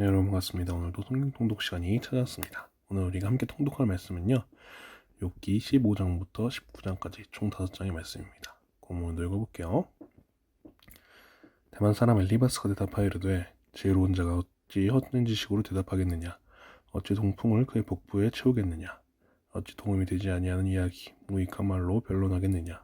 네, 여러분 반갑습니다. 오늘도 성경 통독 시간이 찾아왔습니다. 오늘 우리가 함께 통독할 말씀은요. 욥기 15장부터 19장까지 총 5장의 말씀입니다. 오늘 읽어볼게요. 대만 사람 엘리바스가 대답하여 이르되 지혜로운 자가 어찌 헛된 지식으로 대답하겠느냐 어찌 동풍을 그의 복부에 채우겠느냐 어찌 도움이 되지 아니하는 이야기 무익한 말로 변론하겠느냐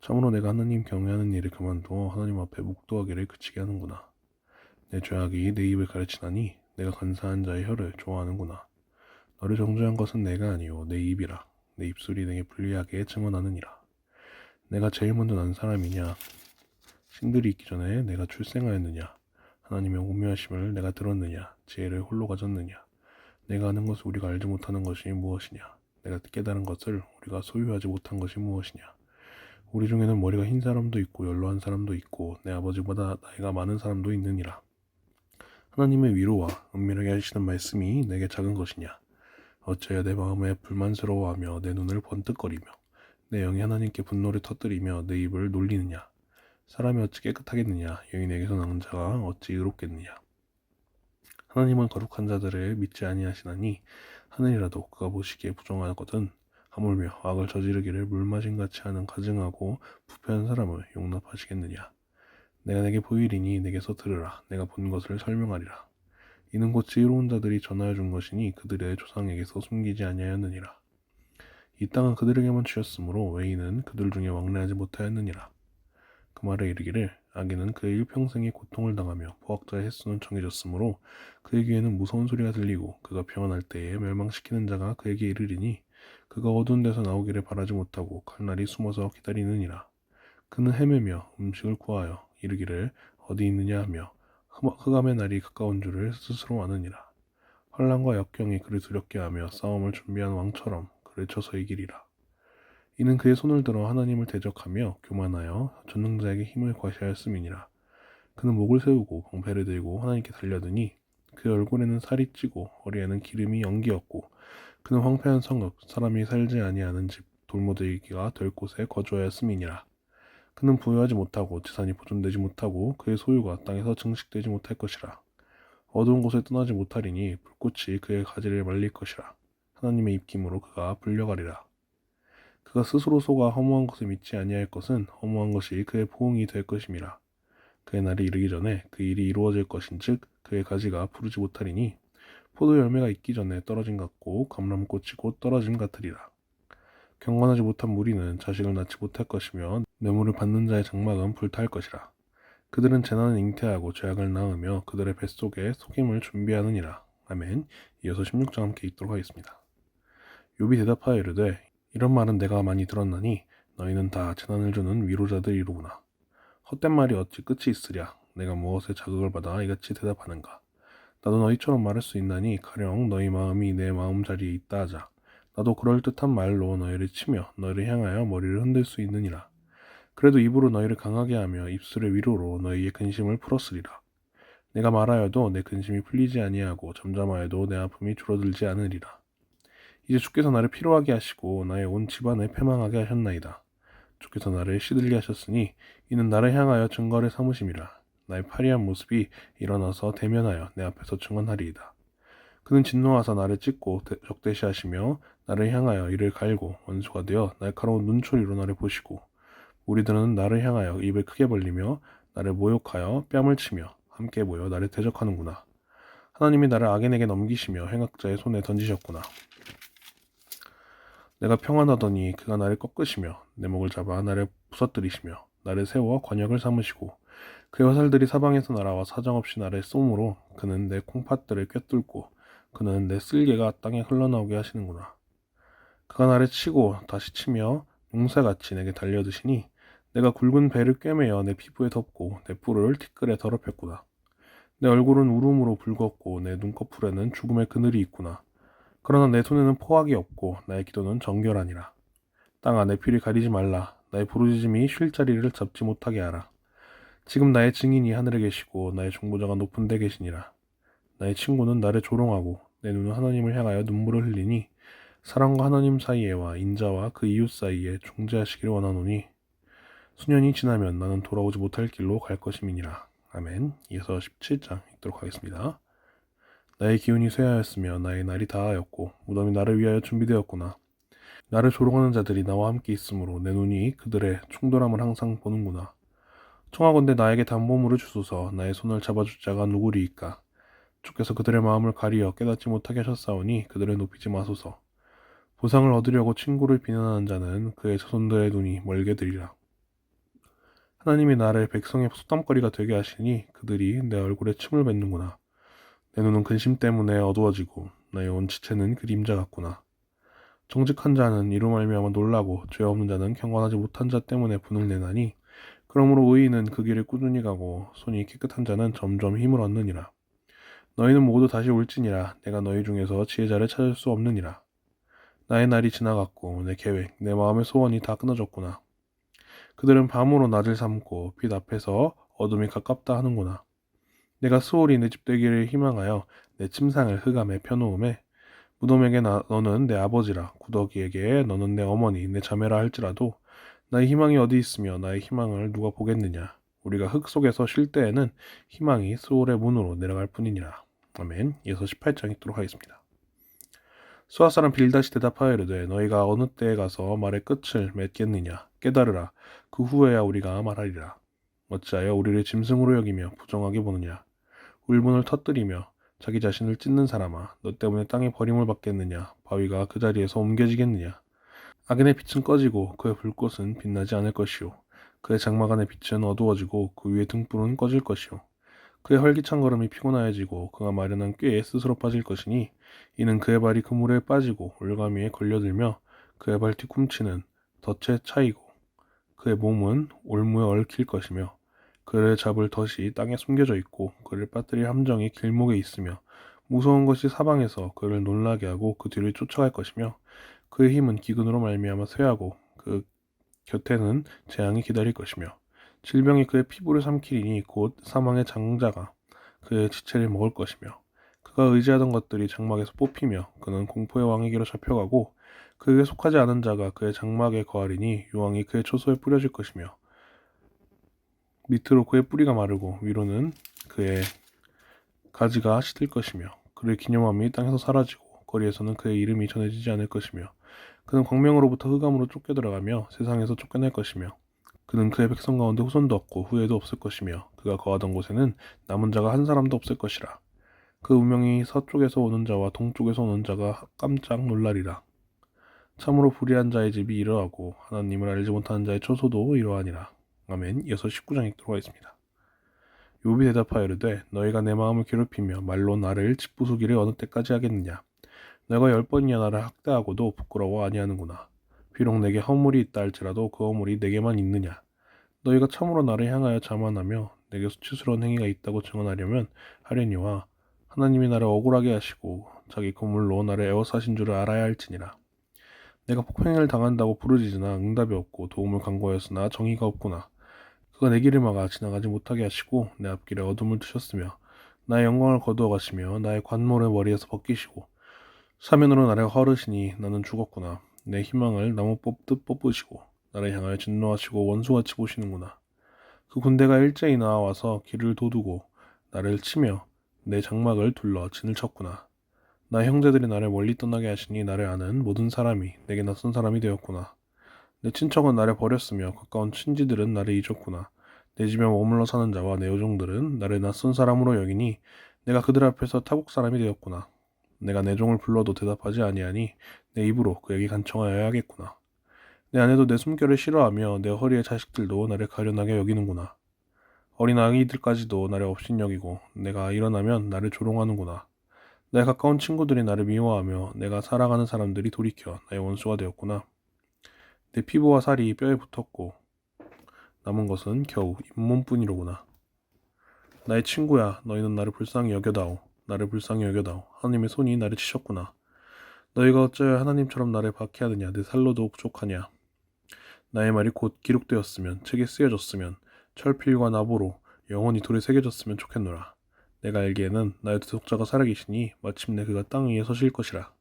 참으로 내가 하나님 경외하는 일을 그만두어 하나님 앞에 묵도하기를 그치게 하는구나 내 죄악이 내 입을 가르치나니 내가 간사한 자의 혀를 좋아하는구나. 너를 정죄한 것은 내가 아니요 내 입이라. 내 입술이 내게 불리하게 증언하느니라. 내가 제일 먼저 난 사람이냐? 신들이 있기 전에 내가 출생하였느냐? 하나님의 오묘하심을 내가 들었느냐? 지혜를 홀로 가졌느냐? 내가 아는 것을 우리가 알지 못하는 것이 무엇이냐? 내가 깨달은 것을 우리가 소유하지 못한 것이 무엇이냐? 우리 중에는 머리가 흰 사람도 있고 연로한 사람도 있고 내 아버지보다 나이가 많은 사람도 있느니라. 하나님의 위로와 은밀하게 하시는 말씀이 내게 작은 것이냐? 어찌하여 내 마음에 불만스러워하며 내 눈을 번뜩거리며 내 영이 하나님께 분노를 터뜨리며 내 입을 놀리느냐? 사람이 어찌 깨끗하겠느냐? 여인에게서 나는 자가 어찌 의롭겠느냐? 하나님은 거룩한 자들을 믿지 아니하시나니 하늘이라도 그가 보시기에 부정하거든 하물며 악을 저지르기를 물마신 같이 하는 가증하고 부패한 사람을 용납하시겠느냐? 내가 내게 보이리니 내게서 들으라. 내가 본 것을 설명하리라. 이는 곧 지혜로운 자들이 전하여 준 것이니 그들의 조상에게서 숨기지 아니하였느니라. 이 땅은 그들에게만 주였으므로 외인은 그들 중에 왕래하지 못하였느니라. 그 말에 이르기를 아기는 그의 일평생의 고통을 당하며 포악자의 횟수는 정해졌으므로 그의 귀에는 무서운 소리가 들리고 그가 평안할 때에 멸망시키는 자가 그에게 이르리니 그가 어두운 데서 나오기를 바라지 못하고 칼날이 숨어서 기다리느니라. 그는 헤매며 음식을 구하여 이르기를 어디 있느냐 하며 흑암의 날이 가까운 줄을 스스로 아느니라. 환란과 역경이 그를 두렵게 하며 싸움을 준비한 왕처럼 그를 쳐서 이기리라. 이는 그의 손을 들어 하나님을 대적하며 교만하여 전능자에게 힘을 과시하였음이니라. 그는 목을 세우고 방패를 들고 하나님께 달려드니 그 얼굴에는 살이 찌고 허리에는 기름이 연기었고 그는 황폐한 성읍 사람이 살지 아니하는 집 돌무더기가 될 곳에 거주하였음이니라. 그는 부여하지 못하고 재산이 보존되지 못하고 그의 소유가 땅에서 증식되지 못할 것이라. 어두운 곳에 떠나지 못하리니 불꽃이 그의 가지를 말릴 것이라. 하나님의 입김으로 그가 불려가리라. 그가 스스로 속아 허무한 것을 믿지 아니할 것은 허무한 것이 그의 보응이 될 것임이라. 그의 날이 이르기 전에 그 일이 이루어질 것인즉 그의 가지가 푸르지 못하리니 포도 열매가 있기 전에 떨어진 같고 감람꽃이 곧 떨어짐 같으리라. 경건하지 못한 무리는 자식을 낳지 못할 것이며 뇌물을 받는 자의 장막은 불탈 것이라. 그들은 재난을 잉태하고 죄악을 낳으며 그들의 뱃속에 속임을 준비하느니라. 아멘. 이어서 16장 함께 읽도록 하겠습니다. 욥이 대답하여 이르되 이런 말은 내가 많이 들었나니 너희는 다 재난을 주는 위로자들이로구나. 헛된 말이 어찌 끝이 있으랴. 내가 무엇에 자극을 받아 이같이 대답하는가. 나도 너희처럼 말할 수 있나니 가령 너희 마음이 내 마음 자리에 있다 하자. 나도 그럴듯한 말로 너희를 치며 너희를 향하여 머리를 흔들 수 있느니라. 그래도 입으로 너희를 강하게 하며 입술의 위로로 너희의 근심을 풀었으리라. 내가 말하여도 내 근심이 풀리지 아니하고 잠잠하여도 내 아픔이 줄어들지 않으리라. 이제 주께서 나를 피로하게 하시고 나의 온 집안을 패망하게 하셨나이다. 주께서 나를 시들게 하셨으니 이는 나를 향하여 증거를 삼으심이라. 나의 파리한 모습이 일어나서 대면하여 내 앞에서 증언하리이다. 그는 진노하사 나를 찢고 적대시하시며 나를 향하여 이를 갈고 원수가 되어 날카로운 눈초리로 나를 보시고 우리들은 나를 향하여 입을 크게 벌리며 나를 모욕하여 뺨을 치며 함께 모여 나를 대적하는구나. 하나님이 나를 악인에게 넘기시며 행악자의 손에 던지셨구나. 내가 평안하더니 그가 나를 꺾으시며 내 목을 잡아 나를 부서뜨리시며 나를 세워 관역을 삼으시고 그의 화살들이 사방에서 날아와 사정없이 나를 쏘므로 그는 내 콩팥들을 꿰뚫고 그는 내 쓸개가 땅에 흘러나오게 하시는구나. 그가 나를 치고 다시 치며 용사같이 내게 달려드시니 내가 굵은 배를 꿰매어 내 피부에 덮고 내 뿔을 티끌에 더럽혔구나. 내 얼굴은 울음으로 붉었고 내 눈꺼풀에는 죽음의 그늘이 있구나. 그러나 내 손에는 포악이 없고 나의 기도는 정결하니라. 땅아 내 피를 가리지 말라. 나의 부르짖음이 쉴 자리를 잡지 못하게 하라. 지금 나의 증인이 하늘에 계시고 나의 중보자가 높은 데 계시니라. 나의 친구는 나를 조롱하고 내 눈은 하나님을 향하여 눈물을 흘리니 사랑과 하나님 사이에와 인자와 그 이웃 사이에 중재하시기를 원하노니 수년이 지나면 나는 돌아오지 못할 길로 갈 것임이니라. 아멘. 이어서 17장 읽도록 하겠습니다. 나의 기운이 쇠하였으며 나의 날이 다하였고 무덤이 나를 위하여 준비되었구나. 나를 조롱하는 자들이 나와 함께 있으므로 내 눈이 그들의 충돌함을 항상 보는구나. 청하건대 나에게 담보물을 주소서 나의 손을 잡아줄 자가 누구리이까. 주께서 그들의 마음을 가리어 깨닫지 못하게 하셨사오니 그들을 높이지 마소서. 보상을 얻으려고 친구를 비난하는 자는 그의 자손들의 눈이 멀게 들이라. 하나님이 나를 백성의 속담거리가 되게 하시니 그들이 내 얼굴에 침을 뱉는구나. 내 눈은 근심 때문에 어두워지고 나의 온 지체는 그림자 같구나. 정직한 자는 이로 말미암아 놀라고 죄 없는 자는 경건하지 못한 자 때문에 분을 내나니 그러므로 의인은 그 길을 꾸준히 가고 손이 깨끗한 자는 점점 힘을 얻느니라. 너희는 모두 다시 올지니라 내가 너희 중에서 지혜자를 찾을 수 없느니라. 나의 날이 지나갔고 내 계획, 내 마음의 소원이 다 끊어졌구나. 그들은 밤으로 낮을 삼고 빛 앞에서 어둠이 가깝다 하는구나. 내가 수월이 내집 되기를 희망하여 내 침상을 흑암에 펴놓음에 무덤에게 나, 너는 내 아버지라 구더기에게 너는 내 어머니 내 자매라 할지라도 나의 희망이 어디 있으며 나의 희망을 누가 보겠느냐? 우리가 흙 속에서 쉴 때에는 희망이 수월의 문으로 내려갈 뿐이니라. 아멘. 이어서 18장 읽도록 하겠습니다. 수아 사람 빌다시 대답하여 이르되 너희가 어느 때에 가서 말의 끝을 맺겠느냐 깨달으라. 그 후에야 우리가 말하리라. 어찌하여 우리를 짐승으로 여기며 부정하게 보느냐? 울분을 터뜨리며 자기 자신을 찢는 사람아 너 때문에 땅에 버림을 받겠느냐? 바위가 그 자리에서 옮겨지겠느냐? 악인의 빛은 꺼지고 그의 불꽃은 빛나지 않을 것이요 그의 장막 안의 빛은 어두워지고 그 위에 등불은 꺼질 것이요 그의 활기찬 걸음이 피곤하여지고 그가 마련한 꾀에 스스로 빠질 것이니 이는 그의 발이 그물에 빠지고 올가미에 걸려들며 그의 발 뒤꿈치는 덫에 차이고 그의 몸은 올무에 얽힐 것이며 그를 잡을 덫이 땅에 숨겨져 있고 그를 빠뜨릴 함정이 길목에 있으며 무서운 것이 사방에서 그를 놀라게 하고 그 뒤를 쫓아갈 것이며 그의 힘은 기근으로 말미암아 쇠하고 그 곁에는 재앙이 기다릴 것이며 질병이 그의 피부를 삼키리니 곧 사망의 장자가 그의 지체를 먹을 것이며 그가 의지하던 것들이 장막에서 뽑히며 그는 공포의 왕에게로 잡혀가고 그에게 속하지 않은 자가 그의 장막에 거하리니 유황이 그의 초소에 뿌려질 것이며 밑으로 그의 뿌리가 마르고 위로는 그의 가지가 시들 것이며 그를 기념함이 땅에서 사라지고 거리에서는 그의 이름이 전해지지 않을 것이며 그는 광명으로부터 흑암으로 쫓겨 들어가며 세상에서 쫓겨날 것이며 그는 그의 백성 가운데 후손도 없고 후회도 없을 것이며 그가 거하던 곳에는 남은 자가 한 사람도 없을 것이라. 그 운명이 서쪽에서 오는 자와 동쪽에서 오는 자가 깜짝 놀라리라 참으로 불의한 자의 집이 이러하고 하나님을 알지 못하는 자의 초소도 이러하니라. 아멘. 이어서 19장 읽도록 하겠습니다. 욥이 대답하여 이르되 너희가 내 마음을 괴롭히며 말로 나를 짓부수기를 어느 때까지 하겠느냐? 내가 열 번이나 나를 학대하고도 부끄러워 아니하는구나. 비록 내게 허물이 있다 할지라도 그 허물이 내게만 있느냐? 너희가 참으로 나를 향하여 자만하며 내게 수치스러운 행위가 있다고 증언하려면 하려니와 하나님이 나를 억울하게 하시고 자기 그물로 나를 에워싸신 줄을 알아야 할지니라 내가 폭행을 당한다고 부르짖으나 응답이 없고 도움을 간구하였으나 정의가 없구나. 그가 내 길을 막아 지나가지 못하게 하시고 내 앞길에 어둠을 두셨으며 나의 영광을 거두어 가시며 나의 관모를 머리에서 벗기시고 사면으로 나를 허르시니 나는 죽었구나. 내 희망을 나무 뽑듯 뽑으시고 나를 향하여 진노하시고 원수같이 보시는구나. 그 군대가 일제히 나와서 길을 도두고 나를 치며 내 장막을 둘러 진을 쳤구나 나의 형제들이 나를 멀리 떠나게 하시니 나를 아는 모든 사람이 내게 낯선 사람이 되었구나 내 친척은 나를 버렸으며 가까운 친지들은 나를 잊었구나. 내 집에 머물러 사는 자와 내 요종들은 나를 낯선 사람으로 여기니 내가 그들 앞에서 타국 사람이 되었구나. 내가 내 종을 불러도 대답하지 아니하니 내 입으로 그에게 간청하여야 하겠구나. 내 아내도 내 숨결을 싫어하며 내 허리의 자식들도 나를 가련하게 여기는구나. 어린 아이들까지도 나를 업신여기고 내가 일어나면 나를 조롱하는구나. 내 가까운 친구들이 나를 미워하며 내가 살아가는 사람들이 돌이켜 나의 원수가 되었구나. 내 피부와 살이 뼈에 붙었고 남은 것은 겨우 잇몸뿐이로구나. 나의 친구야, 너희는 나를 불쌍히 여겨다오. 나를 불쌍히 여겨다오. 하나님의 손이 나를 치셨구나. 너희가 어찌하여 하나님처럼 나를 박해하느냐? 내 살로도 부족하냐? 나의 말이 곧 기록되었으면, 책에 쓰여졌으면, 철필과 나보로 영원히 돌에 새겨졌으면 좋겠노라. 내가 알기에는 나의 대속자가 살아계시니 마침내 그가 땅 위에 서실 것이라.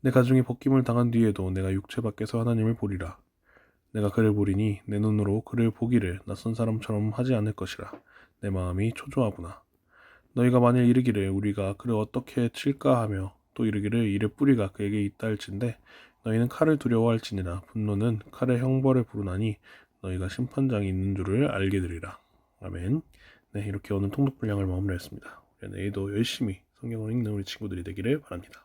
내 가중이 벗김을 당한 뒤에도 내가 육체 밖에서 하나님을 보리라. 내가 그를 보리니 내 눈으로 그를 보기를 낯선 사람처럼 하지 않을 것이라. 내 마음이 초조하구나. 너희가 만일 이르기를 우리가 그를 어떻게 칠까 하며 또 이르기를 이를 뿌리가 그에게 있다 할진대 너희는 칼을 두려워할지니라 분노는 칼의 형벌을 부르나니 너희가 심판장이 있는 줄을 알게 되리라 아멘 네 이렇게 오늘 통독 분량을 마무리했습니다. 내일도 열심히 성경을 읽는 우리 친구들이 되기를 바랍니다